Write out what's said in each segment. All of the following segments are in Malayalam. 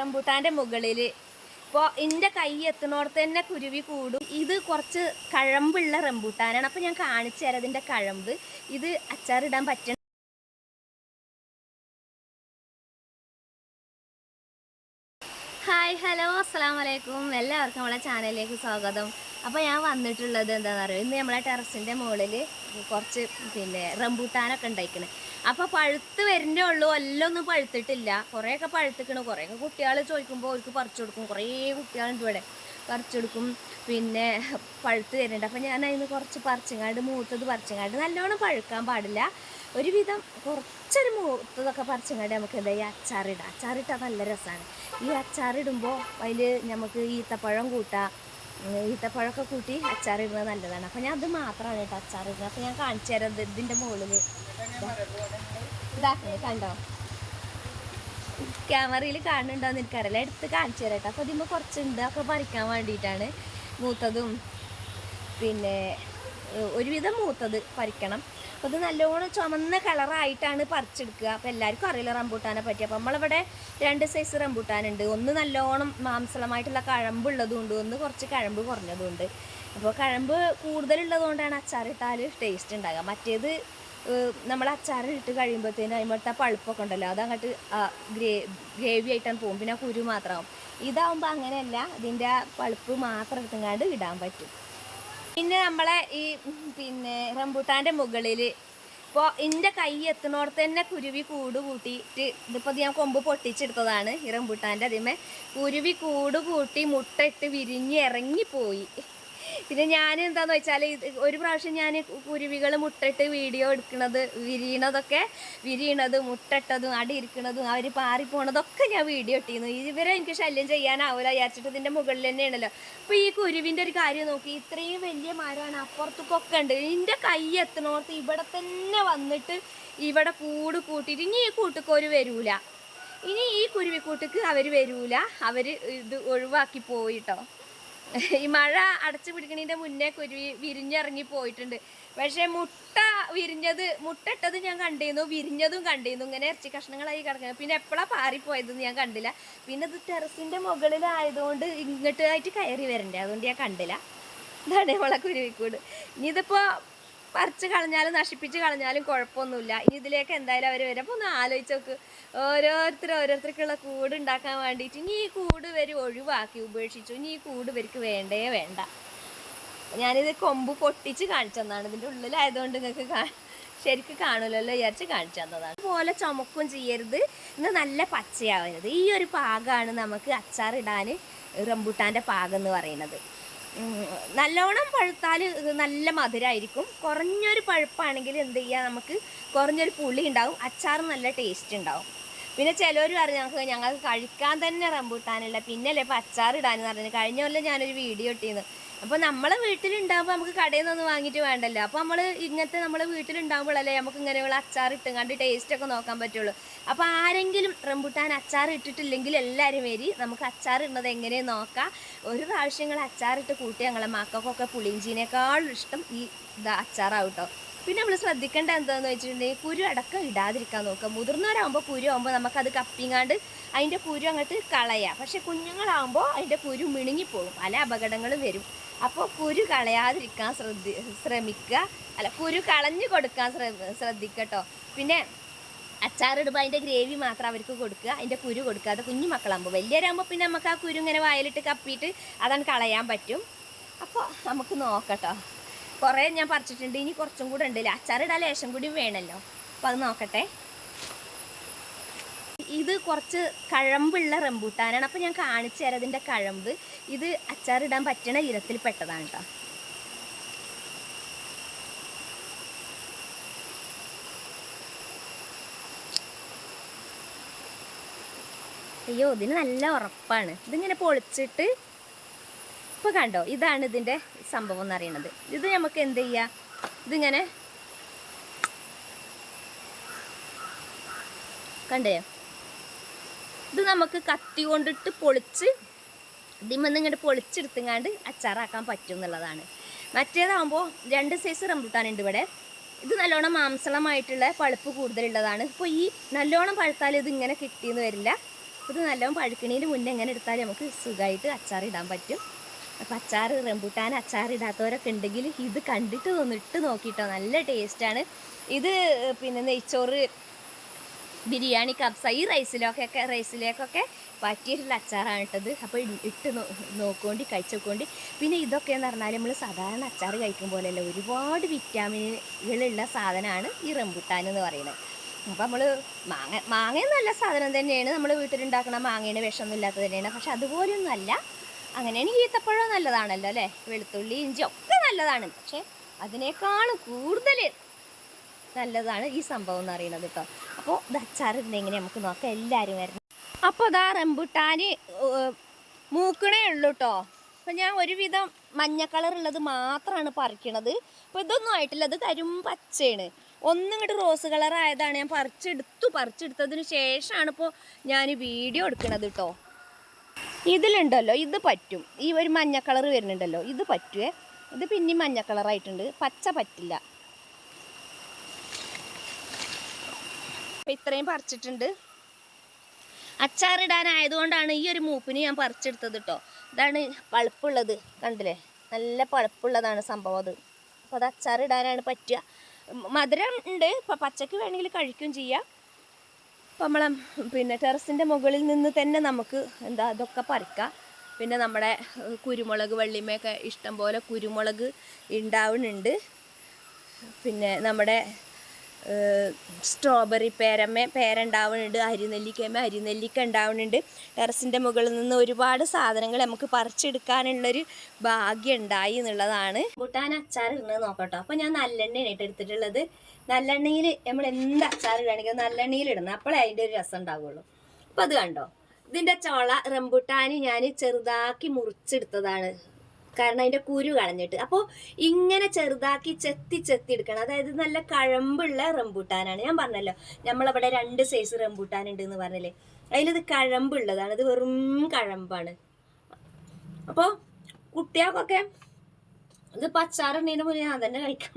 റംബൂട്ടാന്റെ മുകളിൽ അപ്പോൾ എന്റെ കൈ എത്തുന്നോടത്ത് തന്നെ കുരുവി കൂടും. ഇത് കുറച്ച് കഴമ്പുള്ള റംബൂട്ടാനാണ്. അപ്പോൾ ഞാൻ കാണിച്ചു തരാം ഇതിന്റെ കഴമ്പ്. ഇത് അച്ചാറിടാൻ പറ്റും ഹായ് ഹലോ അസ്സാം വലൈക്കും എല്ലാവർക്കും നമ്മളെ ചാനലിലേക്ക് സ്വാഗതം. അപ്പോൾ ഞാൻ വന്നിട്ടുള്ളത് എന്താണെന്ന് അറിയോ ഇന്ന് നമ്മളെ ടെറസിന്റെ മുകളിൽ കുറച്ച് പിന്നെ റംബൂട്ടാനൊക്കെ ഉണ്ടായിക്കണേ. അപ്പോൾ പഴുത്ത് വരുന്നേ ഉള്ളൂ. എല്ലാം ഒന്നും പഴുത്തിട്ടില്ല. കുറേയൊക്കെ പഴുത്തിക്കണ്. കുറേയൊക്കെ കുട്ടികൾ ചോദിക്കുമ്പോൾ അവർക്ക് പറിച്ചു കൊടുക്കും. കുറേ കുട്ടികളുണ്ട് ഇവിടെ. പറിച്ചെടുക്കും പിന്നെ പഴുത്ത് വരുന്നുണ്ട് അപ്പോൾ ഞാൻ അതിന് കുറച്ച് പറിച്ചങ്ങാണ്ട് മൂത്തത് പറിച്ചങ്ങാണ്ട് നല്ലോണം പഴുക്കാൻ പാടില്ല. ഒരുവിധം കുറച്ചൊരു മൂത്തതൊക്കെ പറിച്ചങ്ങാണ്ട് നമുക്ക് എന്താ ഈ അച്ചാറിടാം. അച്ചാറിട്ടാൽ നല്ല രസമാണ് ഈ അച്ചാറിടുമ്പോൾ അതിൽ നമുക്ക് ഈത്തപ്പഴം കൂട്ടാം. ഈത്തപ്പഴമൊക്കെ കൂട്ടി അച്ചാറിടുന്നത് നല്ലതാണ്. അപ്പോൾ ഞാൻ അത് മാത്രമാണ് കേട്ടോ അച്ചാറിടുന്നത്. അപ്പോൾ ഞാൻ കാണിച്ചു തരാം ഇത് ഇതിന്റെ മുകളിൽ ഇതാക്കുന്നത് കണ്ടോ? ക്യാമറയിൽ കാണുന്നുണ്ടോയെന്ന് എനിക്കറിയില്ല. എടുത്ത് കാണിച്ചു തരാം കേട്ടോ. അപ്പോൾ ഇതിമ്പോൾ കുറച്ചുണ്ട്. ഒക്കെ പറിക്കാൻ വേണ്ടിയിട്ടാണ്. മൂത്തതും. പിന്നെ ഒരുവിധം മൂത്തത് പറിക്കണം. അപ്പോൾ ഇത് നല്ലോണം ചുമന്ന കളറായിട്ടാണ് പറിച്ചെടുക്കുക. അപ്പോൾ എല്ലാവർക്കും അറിയില്ല റംബൂട്ടാനെ പറ്റി. അപ്പോൾ നമ്മളിവിടെ രണ്ട് സൈസ് റംബൂട്ടാനുണ്ട്. ഒന്ന് നല്ലോണം മാംസളമായിട്ടുള്ള കഴമ്പുള്ളതും ഉണ്ട് ഒന്ന് കുറച്ച് കഴമ്പ് കുറഞ്ഞതും ഉണ്ട് അപ്പോൾ കഴമ്പ് കൂടുതലുള്ളതുകൊണ്ടാണ് അച്ചാറിട്ടാൽ ടേസ്റ്റ് ഉണ്ടാകുക മറ്റേത് നമ്മൾ അച്ചാറിട്ട് കഴിയുമ്പോഴത്തേനും അതിമത്തെ പഴുപ്പൊക്കെ ഉണ്ടല്ലോ അതങ്ങോട്ട് ഗ്രേ ഗ്രേവി ആയിട്ടാണ് പോകും. പിന്നെ കുരു മാത്രമാവും. ഇതാവുമ്പോൾ അങ്ങനെയല്ല. ഇതിന്റെ പഴുപ്പ് മാത്രം എടുത്തുങ്ങാണ്ട് ഇടാൻ പറ്റും. പിന്നെ നമ്മളെ ഈ പിന്നെ റംബൂട്ടാന്റെ മുകളിൽ ഇപ്പോൾ എന്റെ കൈ എത്തുന്നോടത്ത് തന്നെ കുരുവി കൂട് കൂട്ടിയിട്ട് ഇതിപ്പോൾ ഞാൻ കൊമ്പ് പൊട്ടിച്ചെടുത്തതാണ് ഈ റംബൂട്ടാന്റെ അതിമേ കുരുവി കൂട് കൂട്ടി മുട്ടയിട്ട് വിരിഞ്ഞ് ഇറങ്ങിപ്പോയി. പിന്നെ ഞാൻ എന്താന്ന് വെച്ചാൽ ഒരു പ്രാവശ്യം ഞാൻ കുരുവികൾ മുട്ടിട്ട് വീഡിയോ എടുക്കുന്നത് വിരിയണതൊക്കെ വിരിയണതും മുട്ടട്ടതും അടി ഇരിക്കണതും അവർ പാറിപ്പോണതൊക്കെ ഞാൻ വീഡിയോ ഇട്ടിരുന്നു. ഇവരെ എനിക്ക് ശല്യം ചെയ്യാനാവില്ല വിചാരിച്ചിട്ട് ഇതിന്റെ മുകളിൽ തന്നെയാണല്ലോ. അപ്പോൾ ഈ കുരുവിന്റെ ഒരു കാര്യം നോക്കി. ഇത്രയും വലിയ മരമാണ് അപ്പുറത്തേക്കൊക്കെ ഉണ്ട്. ഇതിന്റെ കൈ എത്തണോർത്ത് ഇവിടെ തന്നെ വന്നിട്ട് ഇവിടെ കൂട് കൂട്ടിയിട്ട് ഇനി ഈ കൂട്ടുക്കോര് വരൂല. ഇനി ഈ കുരുവിക്കൂട്ടുക്ക് അവർ വരൂല. അവർ ഇത് ഒഴിവാക്കി പോയിട്ടോ. ഈ മഴ അടച്ചു പിടിക്കണതിന്റെ മുന്നേ കുരുവി വിരിഞ്ഞിറങ്ങി പോയിട്ടുണ്ട്. പക്ഷേ മുട്ട വിരിഞ്ഞത് മുട്ട ഇട്ടത് ഞാൻ കണ്ടിരുന്നു വിരിഞ്ഞതും കണ്ടിരുന്നു. ഇങ്ങനെ ഇറച്ചി കഷ്ണങ്ങളായി കിടക്കുന്നത് പിന്നെ എപ്പോഴാണ് പാറിപ്പോയതെന്ന് ഞാൻ കണ്ടില്ല. പിന്നെ ഇത് ടെറസിന്റെ മുകളിലായതുകൊണ്ട് ഇങ്ങോട്ടായിട്ട് കയറി വരണ്ടേ? അതുകൊണ്ട് ഞാൻ കണ്ടില്ല. ഇതാണ് നമ്മളെ കുരുവിക്കൂട്. ഇനി ഇതിപ്പോൾ പറിച്ച് കളഞ്ഞാലും നശിപ്പിച്ച് കളഞ്ഞാലും കുഴപ്പമൊന്നുമില്ല. ഇനി ഇതിലേക്ക് എന്തായാലും അവർ വരും. അപ്പോൾ ഒന്ന് ആലോചിച്ച് നോക്ക്. ഓരോരുത്തർ ഓരോരുത്തർക്കുള്ള കൂട് ഉണ്ടാക്കാൻ വേണ്ടിയിട്ട് ഇനി ഈ കൂട് വരെ ഒഴിവാക്കി ഉപേക്ഷിച്ചു. ഇനി ഈ കൂട് ഇവർക്ക് വേണ്ടേ വേണ്ട. ഞാനിത് കൊമ്പ് പൊട്ടിച്ച് കാണിച്ചു തന്നതാണ് ഇതിന്റെ ഉള്ളിലായതുകൊണ്ട് നിങ്ങൾക്ക് കാ ശരിക്ക് കാണുമല്ലോ വിചാരിച്ച് കാണിച്ചു തന്നതാണ്. അതുപോലെ ചുമക്കും ചെയ്യരുത്. ഇന്ന് നല്ല പച്ചയാവരുത്. ഈ ഒരു പാകമാണ് നമുക്ക് അച്ചാറിടാൻ റംബൂട്ടാന്റെ പാകം എന്ന് പറയുന്നത് നല്ലോണം പഴുത്താൽ നല്ല മധുരമായിരിക്കും കുറഞ്ഞൊരു പഴുപ്പാണെങ്കിൽ എന്ത് ചെയ്യുക നമുക്ക് കുറഞ്ഞൊരു പുളി ഉണ്ടാവും. അച്ചാർ നല്ല ടേസ്റ്റ് ഉണ്ടാവും. പിന്നെ ചിലവർ പറഞ്ഞു ഞങ്ങൾക്ക് ഞങ്ങൾക്ക് കഴിക്കാൻ തന്നെ റംബൂട്ടാനില്ല പിന്നല്ലേ ഇപ്പം അച്ചാർ ഇടാന്ന് പറഞ്ഞു. കഴിഞ്ഞ കൊല്ലം ഞാനൊരു വീഡിയോ ഇട്ടിരുന്നു അപ്പോൾ നമ്മളെ വീട്ടിലുണ്ടാകുമ്പോൾ നമുക്ക് കടയിൽ നിന്നൊന്നും വാങ്ങിയിട്ട് വേണ്ടല്ലോ. അപ്പോൾ നമ്മൾ ഇങ്ങനത്തെ നമ്മളെ വീട്ടിലുണ്ടാകുമ്പോഴല്ലേ നമുക്ക് ഇങ്ങനെയുള്ള അച്ചാർ കണ്ട് ടേസ്റ്റ് ഒക്കെ നോക്കാൻ പറ്റുള്ളൂ. അപ്പോൾ ആരെങ്കിലും റംബുട്ടാൻ അച്ചാർ ഇട്ടിട്ടില്ലെങ്കിൽ എല്ലാവരും വരി നമുക്ക് അച്ചാർ ഇടുന്നത് എങ്ങനെയെന്ന് നോക്കാം. ഒരു പ്രാവശ്യം നിങ്ങൾ അച്ചാറിട്ട് കൂട്ടി ഞങ്ങളെ മക്കൾക്കൊക്കെ പുളിഞ്ചീനേക്കാളും ഇഷ്ടം ഈ ഇതാ അച്ചാറാവും കേട്ടോ പിന്നെ നമ്മൾ ശ്രദ്ധിക്കേണ്ട എന്താണെന്ന് വെച്ചിട്ടുണ്ടെങ്കിൽ കുരു അടക്കം ഇടാതിരിക്കാൻ നോക്കുക. മുതിർന്നവരാകുമ്പോൾ കുരു ആകുമ്പോൾ നമുക്കത് കപ്പിങ്ങാണ്ട് അതിന്റെ കുരു അങ്ങോട്ട് കളയാം. പക്ഷെ കുഞ്ഞുങ്ങളാകുമ്പോൾ അതിന്റെ കുരു മിണുങ്ങിപ്പോകും. പല അപകടങ്ങളും വരും. അപ്പോൾ കുരു കളയാതിരിക്കാൻ ശ്രദ്ധി ശ്രമിക്കുക അല്ല കുരു കളഞ്ഞു കൊടുക്കാൻ ശ്രദ്ധ ശ്രദ്ധിക്കട്ടോ. പിന്നെ അച്ചാറിടുമ്പോൾ അതിന്റെ ഗ്രേവി മാത്രം അവർക്ക് കൊടുക്കുക അതിന്റെ കുരു കൊടുക്കാതെ കുഞ്ഞു മക്കളാകുമ്പോൾ വലിയവരാകുമ്പോൾ പിന്നെ നമുക്ക് ആ കുരു ഇങ്ങനെ വയലിട്ട് കപ്പിയിട്ട് അതാണ് കളയാൻ പറ്റും. അപ്പോൾ നമുക്ക് നോക്കട്ടോ. കുറേ ഞാൻ പറിച്ചിട്ടുണ്ട്. ഇനി കുറച്ചും കൂടെ ഉണ്ട് അച്ചാറിടാൻ ലേശം കൂടി വേണമല്ലോ അപ്പോൾ അത് നോക്കട്ടെ. ഇത് കുറച്ച് കഴമ്പുള്ള റംബൂട്ടാനാണ്. അപ്പോൾ ഞാൻ കാണിച്ചു തരാം ഇതിന്റെ കഴമ്പ്. ഇത് അച്ചാറിടാൻ പറ്റണ ഇരത്തിൽ പെട്ടതാണ് കേട്ടോ അയ്യോ ഇതിന് നല്ല ഉറപ്പാണ്. ഇതിങ്ങനെ പൊളിച്ചിട്ട് ഇപ്പോൾ കണ്ടോ ഇതാണ് ഇതിന്റെ സംഭവം എന്ന് അറിയണത് ഇത് നമുക്ക് എന്ത് ചെയ്യാം? ഇതിങ്ങനെ കണ്ടേ? ഇത് നമുക്ക് കത്തി കൊണ്ടിട്ട് പൊളിച്ച് ഇതിമെന്ന് ഇങ്ങോട്ട് പൊളിച്ചെടുത്തുങ്ങാണ്ട് അച്ചാറാക്കാൻ പറ്റും എന്നുള്ളതാണ് മറ്റേതാകുമ്പോൾ രണ്ട് സൈസ് റംബുട്ടാനുണ്ട് ഇവിടെ. ഇത് നല്ലോണം മാംസളമായിട്ടുള്ള പഴുപ്പ് കൂടുതലുള്ളതാണ്. ഇപ്പോൾ ഈ നല്ലോണം പഴുത്താൽ ഇത് ഇങ്ങനെ കിട്ടിയെന്ന് വരില്ല. ഇത് നല്ലോണം പഴുക്കണീന് മുന്നേ എങ്ങനെ എടുത്താൽ നമുക്ക് സുഖമായിട്ട് അച്ചാർ ഇടാൻ പറ്റും. അപ്പം അച്ചാർ റംബൂട്ടാൻ അച്ചാർ ഇടാത്തവരൊക്കെ ഉണ്ടെങ്കിൽ ഇത് കണ്ടിട്ട് ഒന്ന് ഇട്ട് നോക്കിട്ടോ. നല്ല ടേസ്റ്റാണ് ഇത് പിന്നെ നെയ്ച്ചോറ് ബിരിയാണി കബ്സ ഈ റൈസിലൊക്കെ റൈസിലേക്കൊക്കെ പറ്റിയിട്ടുള്ള അച്ചാറാണ് ഇട്ടത്. അപ്പോൾ ഇട്ട് നോക്കോണ്ടി കഴിച്ചോക്കോണ്ടി. പിന്നെ ഇതൊക്കെ എന്ന് പറഞ്ഞാൽ നമ്മൾ സാധാരണ അച്ചാർ കഴിക്കും പോലെയല്ല ഒരുപാട് വിറ്റാമിനുകളുള്ള സാധനമാണ് ഈ റംബുട്ടാൻ എന്ന് പറയുന്നത്. അപ്പോൾ നമ്മൾ മാങ്ങ മാങ്ങയും നല്ല സാധനം തന്നെയാണ്. നമ്മൾ വീട്ടിലുണ്ടാക്കുന്ന മാങ്ങയുടെ വിഷമൊന്നും ഇല്ലാത്തത് തന്നെയാണ്. പക്ഷെ അതുപോലെയൊന്നും അല്ല. അങ്ങനെയാണെങ്കിൽ ഈത്തപ്പഴം നല്ലതാണല്ലോ അല്ലേ? വെളുത്തുള്ളി ഇഞ്ചി ഒക്കെ നല്ലതാണ്. പക്ഷേ അതിനേക്കാളും കൂടുതൽ നല്ലതാണ് ഈ സംഭവം എന്ന് പറയുന്നത് കേട്ടോ. അപ്പോൾ ഇത് അച്ചാറിടുന്ന നമുക്ക് നോക്കാം. എല്ലാവരും വരണം. അപ്പോൾ ഇതാ റംബുട്ടാന് മൂക്കണേ ഉള്ളൂ കേട്ടോ അപ്പം ഞാൻ ഒരുവിധം മഞ്ഞ കളറുള്ളത് മാത്രമാണ് പറിക്കണത്. അപ്പോൾ ഇതൊന്നും ആയിട്ടില്ല. അത് തരും പച്ചയാണ്. ഒന്നും ഇങ്ങോട്ട് റോസ് കളർ ആയതാണ് ഞാൻ പറിച്ചെടുത്തു. പറിച്ചെടുത്തതിന് ശേഷമാണ് ഇപ്പോൾ ഞാൻ വീഡിയോ എടുക്കണത് കേട്ടോ ഇതിലുണ്ടല്ലോ. ഇത് പറ്റും. ഈ ഒരു മഞ്ഞ കളർ വരുന്നുണ്ടല്ലോ. ഇത് പറ്റുവേ? ഇത് പിന്നെയും മഞ്ഞ കളറായിട്ടുണ്ട് പച്ച പറ്റില്ല. അപ്പം ഇത്രയും പറിച്ചിട്ടുണ്ട്. അച്ചാറിടാനായതുകൊണ്ടാണ് ഈ ഒരു മൂപ്പിന് ഞാൻ പറിച്ചെടുത്തത് കേട്ടോ ഇതാണ് പഴുപ്പുള്ളത് കണ്ടില്ലേ? നല്ല പഴുപ്പുള്ളതാണ് സംഭവം അത്. അപ്പോൾ അത് അച്ചാറിടാനാണ് പറ്റുക. മധുരം ഉണ്ട്. ഇപ്പം പച്ചക്ക് വേണമെങ്കിൽ കഴിക്കും ചെയ്യാം. അപ്പം നമ്മളെ പിന്നെ ടെറസിന്റെ മുകളിൽ നിന്ന് തന്നെ നമുക്ക് എന്താ അതൊക്കെ പറിക്കാം. പിന്നെ നമ്മുടെ കുരുമുളക് വള്ളിമയൊക്കെ ഇഷ്ടംപോലെ കുരുമുളക് ഉണ്ടാവുന്നുണ്ട്. പിന്നെ നമ്മുടെ സ്ട്രോബെറി പേരമ്മ പേര ഉണ്ടാവുന്നുണ്ട് അരിനെല്ലിക്കമ്മ അരിനെല്ലിക്ക ഉണ്ടാവുന്നുണ്ട് ടെറസിന്റെ മുകളിൽ നിന്ന് ഒരുപാട് സാധനങ്ങൾ നമുക്ക് പറിച്ചെടുക്കാനുള്ളൊരു ഭാഗ്യം ഉണ്ടായി എന്നുള്ളതാണ്. കൂട്ടാൻ അച്ചാർ ഇടുന്നത് നോക്കട്ടോ. അപ്പോൾ ഞാൻ നല്ലെണ്ണയാണ് കേട്ടോ എടുത്തിട്ടുള്ളത്. നല്ലെണ്ണയിൽ നമ്മൾ എന്ത് അച്ചാർ ഇടുകയാണെങ്കിലും നല്ലെണ്ണയിൽ ഇടണം. അപ്പോഴേ അതിന്റെ ഒരു രസം ഉണ്ടാവുള്ളൂ. അപ്പോൾ അത് കണ്ടോ? ഇതിന്റെ ചോള റംബുട്ടാൻ ഞാൻ ചെറുതാക്കി മുറിച്ചെടുത്തതാണ്. കാരണം അതിന്റെ കുരു കളഞ്ഞിട്ട്. അപ്പോൾ ഇങ്ങനെ ചെറുതാക്കി ചെത്തി ചെത്തി എടുക്കണം. അതായത് നല്ല കഴമ്പുള്ള റംബൂട്ടാനാണ്. ഞാൻ പറഞ്ഞല്ലോ നമ്മളവിടെ രണ്ട് സൈസ് റംബൂട്ടാൻ ഉണ്ട് എന്ന് പറഞ്ഞില്ലേ? അതിലിത് കഴമ്പുള്ളതാണ്. ഇത് വെറും കഴമ്പാണ്. അപ്പോൾ കുട്ടികൾക്കൊക്കെ ഇത് പച്ചാറുണ്ടതിന് മുന്നേ ഞാൻ തന്നെ കഴിക്കാം.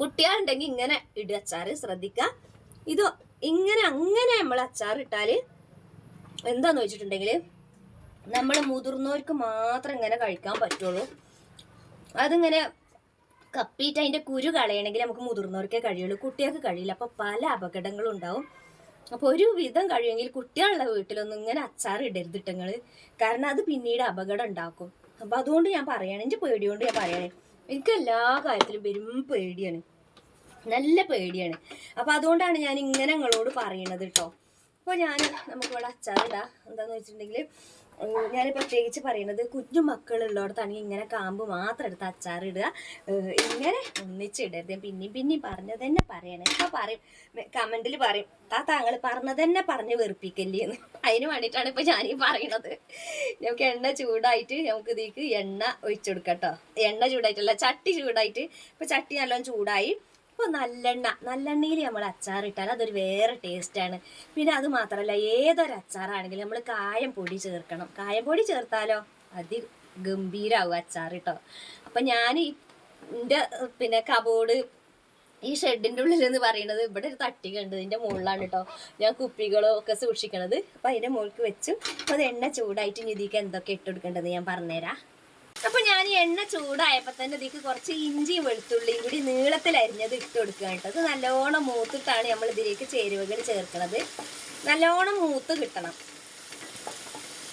കുട്ടികളുണ്ടെങ്കിൽ ഇങ്ങനെ ഇടുക അച്ചാറ് ശ്രദ്ധിക്കുക. ഇത് ഇങ്ങനെ അങ്ങനെ നമ്മൾ അച്ചാർ എന്താന്ന് വെച്ചിട്ടുണ്ടെങ്കിൽ നമ്മൾ മുതിർന്നവർക്ക് മാത്രം ഇങ്ങനെ കഴിക്കാൻ പറ്റുള്ളൂ. അതിങ്ങനെ കപ്പിയിട്ട് അതിന്റെ കുരു കളയണമെങ്കിൽ നമുക്ക് മുതിർന്നവർക്കേ കഴിയുള്ളൂ. കുട്ടികൾക്ക് കഴിയില്ല. അപ്പോൾ പല അപകടങ്ങളും ഉണ്ടാവും. അപ്പോൾ ഒരു വിധം കഴിയുമെങ്കിൽ കുട്ടികളുടെ വീട്ടിലൊന്നും ഇങ്ങനെ അച്ചാർ ഇടരുത് കാരണം അത് പിന്നീട് അപകടം ഉണ്ടാക്കും. അപ്പോൾ അതുകൊണ്ട് ഞാൻ പറയണം എന്റെ പേടിയോണ്ട് ഞാൻ പറയണേ. എനിക്ക് എല്ലാ കാര്യത്തിലും വരും പേടിയാണ്. നല്ല പേടിയാണ്. അപ്പോൾ അതുകൊണ്ടാണ് ഞാൻ ഇങ്ങനെ നിങ്ങളോട് പറയണത് കേട്ടോ അപ്പോൾ ഞാൻ നമുക്കിവിടെ അച്ചാറിടാം എന്താണെന്ന് വെച്ചിട്ടുണ്ടെങ്കിൽ ഞാൻ പ്രത്യേകിച്ച് പറയുന്നത് കുഞ്ഞു മക്കളുള്ളിടത്താണെങ്കിൽ ഇങ്ങനെ കാമ്പ് മാത്രം എടുത്ത് അച്ചാറിടുക ഇങ്ങനെ ഒന്നിച്ചിടരുത്. പിന്നെയും പിന്നെയും പറഞ്ഞത് തന്നെ പറയണേ. ഇപ്പൊ പറയും കമന്റിൽ പറയും താ താങ്കൾ പറഞ്ഞത് തന്നെ പറഞ്ഞ് വെറുപ്പിക്കല്ലേ എന്ന്. അതിന് വേണ്ടിയിട്ടാണ് ഇപ്പം ഞാനീ പറയണത്. നമുക്ക് എണ്ണ ചൂടായിട്ട് നമുക്ക് ഇതിക്ക് എണ്ണ ഒഴിച്ചു കൊടുക്കാം എണ്ണ ചൂടായിട്ടല്ല ചട്ടി ചൂടായിട്ട്. ഇപ്പൊ ചട്ടി നല്ലോണം ചൂടായി. അപ്പോൾ നല്ലെണ്ണ. നല്ലെണ്ണയിൽ നമ്മൾ അച്ചാറിട്ടാൽ അതൊരു വേറെ ടേസ്റ്റാണ് പിന്നെ അത് മാത്രമല്ല ഏതൊരു അച്ചാറാണെങ്കിലും നമ്മൾ കായം പൊടി ചേർക്കണം. കായം പൊടി ചേർത്താലോ? അതി ഗംഭീരാവും അച്ചാർ കേട്ടോ അപ്പം ഞാൻ എന്റെ പിന്നെ കബോർഡ് ഈ ഷെഡിന്റെ ഉള്ളിൽ എന്ന് പറയുന്നത് ഇവിടെ ഒരു തട്ടി ഉണ്ട് ഇതിന്റെ മുകളിലാണ് കേട്ടോ ഞാൻ കുപ്പികളോ ഒക്കെ സൂക്ഷിക്കണത്. അപ്പം അതിന്റെ മുകളിൽ വെച്ചു. അത് എണ്ണ ചൂടായിട്ട് ഇതിലേക്ക് എന്തൊക്കെ ഇട്ട് കൊടുക്കേണ്ടത് ഞാൻ പറഞ്ഞുതരാം. അപ്പൊ ഞാൻ എണ്ണ ചൂടായപ്പോ തന്നെ ഇതിക്ക് കുറച്ച് ഇഞ്ചിയും വെളുത്തുള്ളിയും കൂടി നീളത്തിൽ അരിഞ്ഞത് ഇട്ട് കൊടുക്കുക കേട്ടോ. അത് നല്ലോണം മൂത്തിട്ടാണ് നമ്മൾ ഇതിലേക്ക് ചേരുവകൾ ചേർക്കുന്നത് നല്ലോണം മൂത്ത് കിട്ടണം.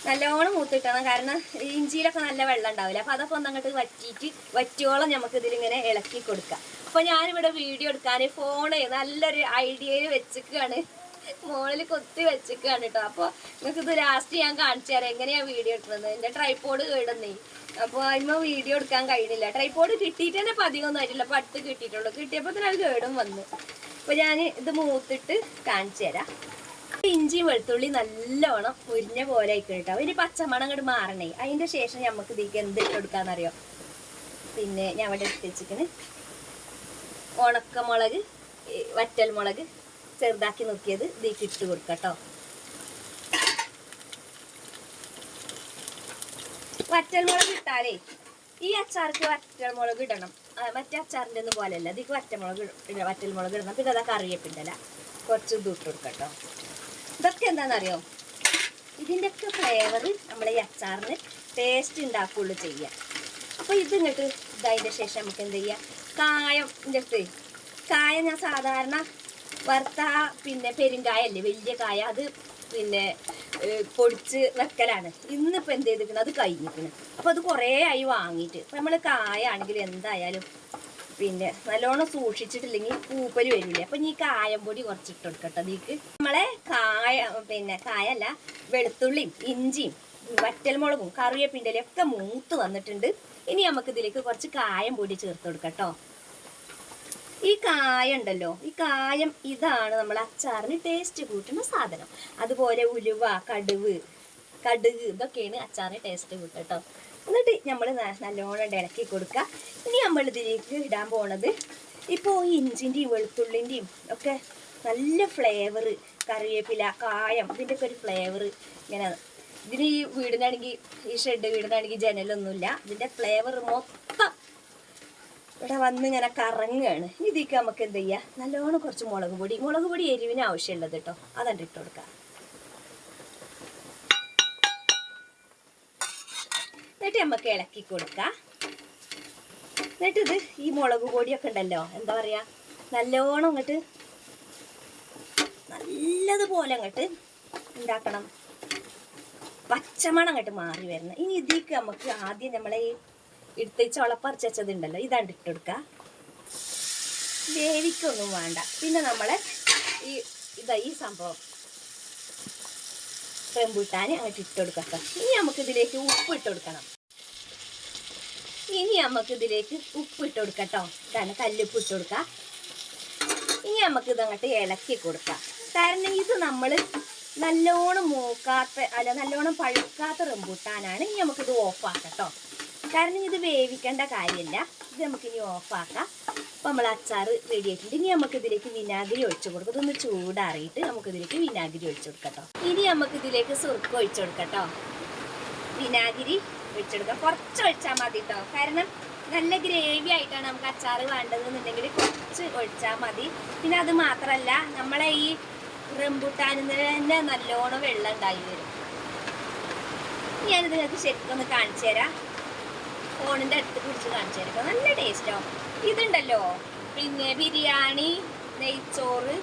നല്ലോണം മൂത്ത് കിട്ടണം. കാരണം ഇഞ്ചിയിലൊക്കെ നല്ല വെള്ളം ഉണ്ടാവില്ല? അപ്പൊ അതൊക്കെ ഒന്ന് അങ്ങോട്ട് വറ്റിയിട്ട് വറ്റിയോളം നമുക്ക് ഇതിലിങ്ങനെ ഇളക്കി കൊടുക്കാം. അപ്പൊ ഞാനിവിടെ വീഡിയോ എടുക്കാൻ ഫോണ് നല്ലൊരു ഐഡിയയിൽ വെച്ചിക്കാണ് മോളിൽ കൊത്തി വെച്ചിക്കാണ് കേട്ടോ അപ്പോൾ നിങ്ങൾക്ക് ഇത് ലാസ്റ്റ് ഞാൻ കാണിച്ചു തരാം. എങ്ങനെയാ വീഡിയോ എടുക്കുന്നത് എന്റെ ട്രൈപ്പോഡ് കേടുന്നേ. അപ്പോൾ അതിന് വീഡിയോ എടുക്കാൻ കഴിയുന്നില്ല ട്രൈപ്പോഡ് കിട്ടിയിട്ട് തന്നെ പതികൊന്നും ആയിട്ടില്ല. അപ്പോൾ അടുത്ത് കിട്ടിയിട്ടുള്ളൂ. കിട്ടിയപ്പോൾ തന്നെ അത് കേടും വന്നു. അപ്പോൾ ഞാൻ ഇത് മൂത്തിട്ട് കാണിച്ചു തരാം. ഇഞ്ചിയും വെളുത്തുള്ളി നല്ലോണം പുരിഞ്ഞ പോലെ ആയിക്കും കേട്ടോ ഇനി പച്ചമണം അങ്ങോട്ട് മാറണേ. അതിന്റെ ശേഷം നമുക്ക് ഇതിലേക്ക് എന്ത് കൊടുക്കാന്നറിയോ? പിന്നെ ഞാൻ അവിടെ എടുത്ത് വെച്ചിരിക്കുന്നത് ഉണക്കമുളക് വറ്റൽ വറ്റൽമുളക് ചെറുതാക്കി നോക്കിയത് ഇതിലേക്ക് ഇട്ട് കൊടുക്കട്ടോ കേട്ടോ. വറ്റൽമുളക് ഇട്ടാലേ ഈ അച്ചാർക്ക് വറ്റൽമുളക് ഇടണം. മറ്റേ അച്ചാറിന്റെ ഒന്നും പോലെയല്ല. ഇതിക്ക് വറ്റമുളക് ഇട- വറ്റൽമുളക് ഇടണം. പിന്നെ അതാ കറിവേപ്പിന്റെ ഇല. കുറച്ച് ഇത് ഇട്ട് കൊടുക്കാം ഇതൊക്കെ എന്താണെന്നറിയോ? ഇതിന്റെയൊക്കെ ഫ്ലേവർ നമ്മളെ ഈ അച്ചാറിന് ടേസ്റ്റ് ഉണ്ടാക്കുകയുള്ളൂ ചെയ്യുക അപ്പോൾ ഇത് ഇങ്ങോട്ട് ഇതായതിന്റെ ശേഷം നമുക്ക് എന്ത് ചെയ്യാം? കായം ഇതിന്റെ അടുത്ത് കായം ഞാൻ സാധാരണ വറുത്ത പിന്നെ പിന്നെ പെരുങ്കായല്ലേ വലിയ കായ അത് പിന്നെ പൊടിച്ച് വെക്കലാണ്. ഇന്നിപ്പോൾ എന്ത് ചെയ്തിരിക്കുന്നത് അത് കഴിഞ്ഞിരിക്കണം. അപ്പോൾ അത് കുറേ ആയി വാങ്ങിയിട്ട്. നമ്മൾ കായ ആണെങ്കിൽ എന്തായാലും പിന്നെ നല്ലോണം സൂക്ഷിച്ചിട്ടില്ലെങ്കിൽ പൂപ്പൽ വരില്ലേ അപ്പം ഈ കായം പൊടി കുറച്ച് ഇട്ട് കൊടുക്കട്ടെ അതിക്ക് നമ്മളെ കായ പിന്നെ കായല്ല വെളുത്തുള്ളിയും ഇഞ്ചിയും വറ്റൽമുളകും കറിവേപ്പിന്റെ ഒക്കെ മൂത്ത് വന്നിട്ടുണ്ട്. ഇനി നമുക്ക് ഇതിലേക്ക് കുറച്ച് കായം പൊടി ചേർത്ത് കൊടുക്കട്ടോ. ഈ കായ ഉണ്ടല്ലോ ഈ കായം ഇതാണ് നമ്മൾ അച്ചാറിന് ടേസ്റ്റ് കൂട്ടുന്ന സാധനം. അതുപോലെ ഉലുവ കടുവ് കടുക് ഇതൊക്കെയാണ് അച്ചാറിന് ടേസ്റ്റ് കൂട്ടുക കേട്ടോ എന്നിട്ട് നമ്മൾ നല്ലോണം ഇളക്കി കൊടുക്കുക. ഇനി നമ്മൾ ഇതിലേക്ക് ഇടാൻ പോണത് ഇപ്പോൾ ഈ ഇഞ്ചിന്റെയും വെളുത്തുള്ളിന്റെയും ഒക്കെ നല്ല ഫ്ലേവർ കറിവേപ്പില കായം ഇതിന്റെ ഒക്കെ ഒരു ഫ്ലേവർ ഇങ്ങനെ. ഇതിന് ഈ വീടിനാണെങ്കിൽ ഈ ഷെഡ് വീടിനാണെങ്കിൽ ജനലൊന്നുമില്ല. ഇതിന്റെ ഫ്ലേവർ മൊത്തം ഇവിടെ വന്ന് ഇങ്ങനെ കറങ്ങുകയാണ് ഇതിക്ക് നമുക്ക് എന്ത് ചെയ്യാം? നല്ലോണം കുറച്ച് മുളക് പൊടി മുളക് പൊടി എരിവിന് ആവശ്യമുള്ളത് കേട്ടോ. അതണ്ട് ഇട്ട് കൊടുക്ക. എന്നിട്ട് നമുക്ക് ഇളക്കി കൊടുക്കാം. എന്നിട്ട് ഇത് ഈ മുളക് പൊടിയൊക്കെ ഉണ്ടല്ലോ എന്താ പറയാ? നല്ലോണം അങ്ങട്ട് നല്ലതുപോലെ അങ്ങട്ട് ഉണ്ടാക്കണം പച്ചമണം അങ്ങോട്ട് മാറി വരണം. ഇനി ഇതിക്ക് നമുക്ക് ആദ്യം നമ്മളെ ഈ എടുത്ത് ചോള പറിച്ചുണ്ടല്ലോ ഇതാണ്ട് ഇട്ട് കൊടുക്കുക വേവിക്കൊന്നും വേണ്ട. പിന്നെ നമ്മളെ ഈ ഇതാ ഈ സംഭവം. റംബൂട്ടാൻ അങ്ങോട്ട് ഇട്ട് കൊടുക്കാം ഇനി നമുക്ക് ഇതിലേക്ക് ഉപ്പ് ഇട്ട് കൊടുക്കണം ഇനി നമുക്ക് ഇതിലേക്ക് ഉപ്പ് ഇട്ട് കൊടുക്കട്ടോ കാരണം കല്ലുപ്പ് ഇട്ട് ഇനി നമുക്ക് ഇത് അങ്ങോട്ട് ഇളക്കി കൊടുക്കാം. കാരണം ഇത് നമ്മൾ നല്ലോണം മൂക്കാത്ത അല്ല നല്ലോണം പഴുക്കാത്ത റംബൂട്ടാനാണ് ഇനി നമുക്കിത് ഓഫാക്കട്ടോ കാരണം ഇത് വേവിക്കേണ്ട കാര്യമില്ല. ഇത് നമുക്കിനി ഓഫാക്കാം. അപ്പം നമ്മൾ അച്ചാർ റെഡി ആയിട്ടുണ്ട്. ഇനി നമുക്കിതിലേക്ക് വിനാഗിരി ഒഴിച്ചു കൊടുക്കും. ഇതൊന്ന് ചൂടാറിയിട്ട് നമുക്കിതിലേക്ക് വിനാഗിരി ഒഴിച്ചു കൊടുക്കട്ടോ ഇനി നമുക്കിതിലേക്ക് സുറുക്ക് ഒഴിച്ചു കൊടുക്കട്ടോ വിനാഗിരി ഒഴിച്ചെടുക്കാം കുറച്ച് ഒഴിച്ചാൽ മതി കേട്ടോ കാരണം നല്ല ഗ്രേവി ആയിട്ടാണ് നമുക്ക് അച്ചാർ വേണ്ടതെന്നുണ്ടെങ്കിൽ കുറച്ച് ഒഴിച്ചാൽ മതി. പിന്നെ അത് മാത്രമല്ല നമ്മളെ ഈ റംബുട്ടാനിൽ തന്നെ നല്ലോണം വെള്ളം ഉണ്ടായി വരും. ഞാനിത് നിങ്ങൾക്ക് ശരിക്കും ഒന്ന് കാണിച്ചു തരാം. ഫോണിന്റെ അടുത്ത് പിടിച്ച് കാണിച്ചു തരാം നല്ല ടേസ്റ്റാവും ഇതുണ്ടല്ലോ. പിന്നെ ബിരിയാണി നെയ്ച്ചോറ്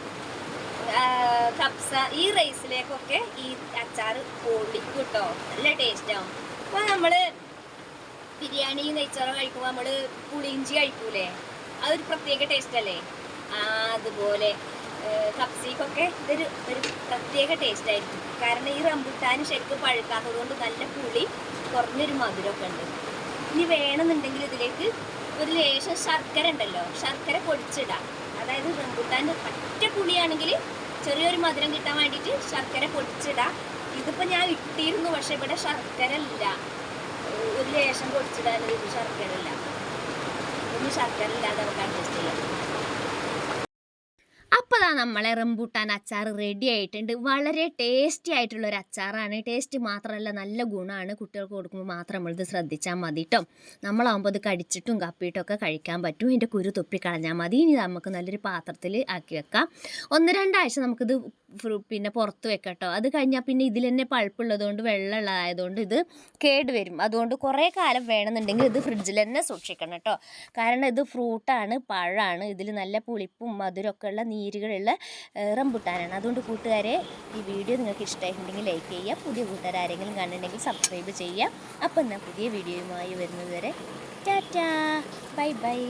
കപ്സ ഈ റൈസിലേക്കൊക്കെ ഈ അച്ചാർ പൊളിക്കും കേട്ടോ നല്ല ടേസ്റ്റാവും അപ്പോൾ നമ്മൾ ബിരിയാണി നെയ്ച്ചോറ് കഴിക്കുമ്പോൾ നമ്മൾ പുളിഞ്ചി കഴിക്കൂലേ? അതൊരു പ്രത്യേക ടേസ്റ്റ് അല്ലേ? ആ അതുപോലെ കപ്സിക്കൊക്കെ ഇതൊരു ഒരു പ്രത്യേക ടേസ്റ്റ് ആയിരിക്കും. കാരണം ഈ റംബുട്ടാൻ ശരിക്കും പഴുക്കാത്തത് കൊണ്ട് നല്ല പുളി കുറഞ്ഞൊരു മധുരമൊക്കെ ഉണ്ട്. ഇനി വേണമെന്നുണ്ടെങ്കിൽ ഇതിലേക്ക് ഒരു ലേശം ശർക്കര ഉണ്ടല്ലോ ശർക്കര പൊടിച്ചിടാം. അതായത് റംബുട്ടാന്റെ പറ്റ പുളിയാണെങ്കിൽ ചെറിയൊരു മധുരം കിട്ടാൻ വേണ്ടിയിട്ട് ശർക്കര പൊടിച്ചിടാം. ഇതിപ്പോൾ ഞാൻ ഇട്ടിരുന്നു പക്ഷെ ഇവിടെ ശർക്കര ഇല്ല. ഒരു ലേശം പൊടിച്ചിടാൻ ശർക്കര ഇല്ല. ഇനി ശർക്കര ഇല്ലാതെ നമുക്ക് അഡ്ജസ്റ്റ് ചെയ്യാം. ദാ നമ്മളെ റംബൂട്ടാൻ അച്ചാർ റെഡി ആയിട്ടുണ്ട്. വളരെ ടേസ്റ്റി ആയിട്ടുള്ള ഒരു അച്ചാറാണ്. ടേസ്റ്റ് മാത്രമല്ല നല്ല ഗുണമാണ്. കുട്ടികൾക്ക് കൊടുക്കുമ്പോൾ മാത്രം നമ്മളിത് ശ്രദ്ധിച്ചാൽ മതി കേട്ടോ നമ്മളാകുമ്പോൾ ഇത് കടിച്ചിട്ടും കപ്പിയിട്ടും ഒക്കെ കഴിക്കാൻ പറ്റും. ഇതിന്റെ കുരു തൊപ്പി കളഞ്ഞാൽ മതി. ഇനി നമുക്ക് നല്ലൊരു പാത്രത്തിൽ ആക്കി വെക്കാം. ഒന്ന് രണ്ടാഴ്ച നമുക്കിത് പിന്നെ പുറത്ത് വെക്കാം കേട്ടോ അത് കഴിഞ്ഞാൽ പിന്നെ ഇതിൽ തന്നെ പഴുപ്പുള്ളതുകൊണ്ട് വെള്ളമുള്ളതായതുകൊണ്ട് ഇത് കേട് വരും അതുകൊണ്ട് കുറേ കാലം വേണമെന്നുണ്ടെങ്കിൽ ഇത് ഫ്രിഡ്ജിൽ തന്നെ സൂക്ഷിക്കണം കേട്ടോ. കാരണം ഇത് ഫ്രൂട്ടാണ് പഴമാണ് ഇതിൽ നല്ല പുളിപ്പും മധുരമൊക്കെ ഉള്ള നീരുകളുള്ള റംബുട്ടാനാണ്. അതുകൊണ്ട് കൂട്ടുകാരെ ഈ വീഡിയോ നിങ്ങൾക്ക് ഇഷ്ടമായിട്ടുണ്ടെങ്കിൽ ലൈക്ക് ചെയ്യുക. പുതിയ കൂട്ടുകാർ ആരെങ്കിലും കണ്ടിട്ടുണ്ടെങ്കിൽ സബ്സ്ക്രൈബ് ചെയ്യുക. അപ്പം എന്നാൽ പുതിയ വീഡിയോയുമായി വരുന്നത് വരെ ടാറ്റാ. Bye bye.